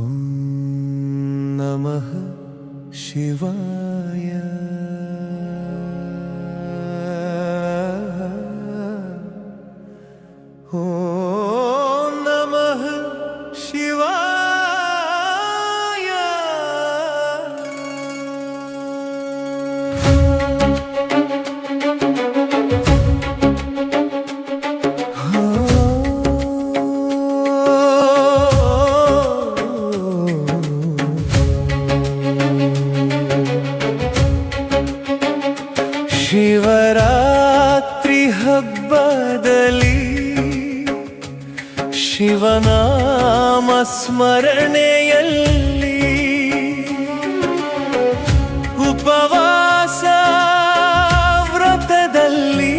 ॐ नमः शिवाय ॐ ಶಿವರಾತ್ರಿ ಹಬ್ಬದಲ್ಲಿ ಶಿವನಾಮ ಸ್ಮರಣೆಯಲ್ಲಿ ಉಪವಾಸ ವ್ರತದಲ್ಲಿ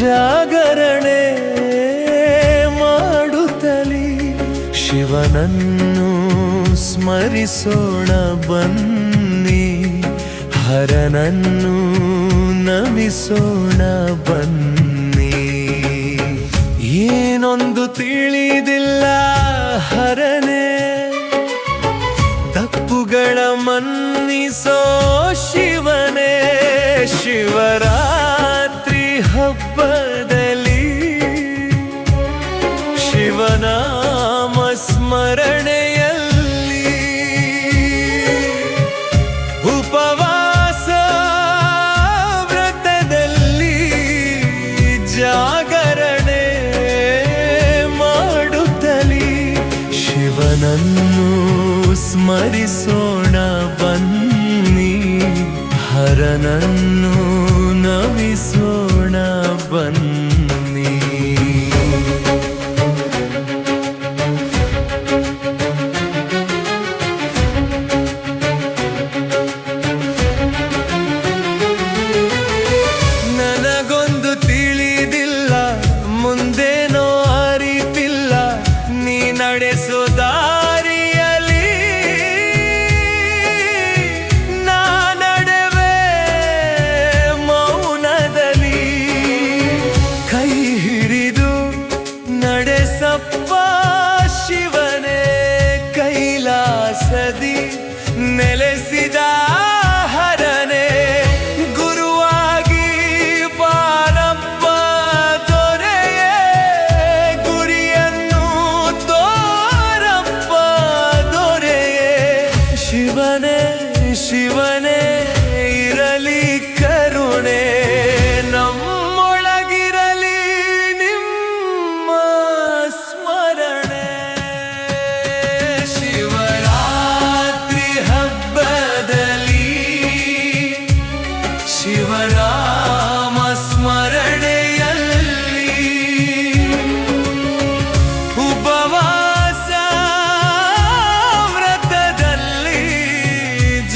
ಜಾಗರಣೆ ಮಾಡುತ್ತಲಿ ಶಿವನನ್ನು ಸ್ಮರಿಸೋಣ ಬನ್ನಿ ಹರನನ್ನು ನಮಿಸೋಣ ಬನ್ನಿ. ಏನೊಂದು ತಿಳಿದಿಲ್ಲ ಹರನೇ. ತಪ್ಪುಗಳ ಮನ್ನಿಸೋ ಶಿವನೇ ಶಿವರಾತ್ರಿ. ಸ್ಮರಿಸೋಣ ಬನ್ನಿ. ಹರನನ್ನು ನವಿಸೋಣ ಬನ್ನಿ.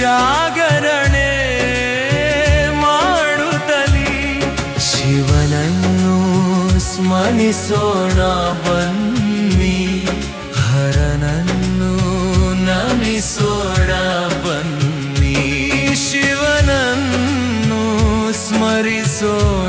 ಜಾಗರಣೆ ಮಾಡುತ್ತಲಿ. ಶಿವನನ್ನು ಸ್ಮರಿಸೋಣ ಬನ್ನಿ. ಹರನನ್ನು ನಮಿಸೋಣ ಬನ್ನಿ. ಶಿವನನ್ನು ಸ್ಮರಿಸೋಣ